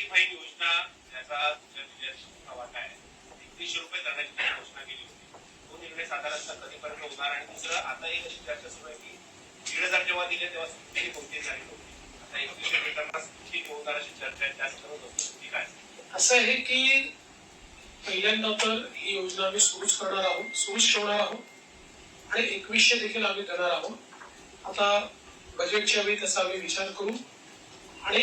लाडकी बहीण योजना याचा तुमच्या वाटा आहे. एकवीसशे रुपये करण्याची घोषणा केली होती. तो निर्णय साधारणतः कधीपर्यंत होणार आणि दुसरं आता एक अशी चर्चा सुरू आहे की दीड हजार जेव्हा दिले तेव्हा सुट्टी कोणती झाली नव्हती आता एकवीसशे देताना सुट्टी होणार अशी चर्चा आहे. त्या संदर्भात स्थिती काय? असं आहे की पहिल्यांदा तर ही योजना आम्ही सुरूच करणार आहोत सुरूच ठेवणार आहोत आणि एकवीसशे देखील आम्ही देणार आहोत. आता बजेटच्या वेळी त्याचा आम्ही विचार करू आणि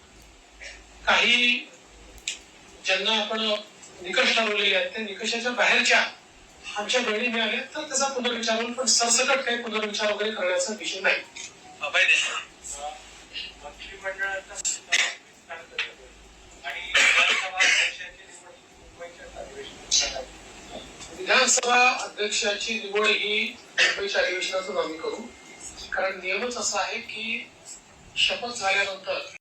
काही ज्यांना आपण निकष ठरवलेले आहेत त्या निकषाच्या बाहेरच्या आमच्या बहिणी मिळाल्या तर त्याचा पुनर्विचार होईल पण सरसकट काही पुनर्विचार वगैरे करण्याचा विषय नाही. अभय देशमुख. विधानसभा अध्यक्षाची निवड ही मुंबईच्या अधिवेशनातून आम्ही करू. कारण नियमच असा आहे की शपथ झाल्यानंतर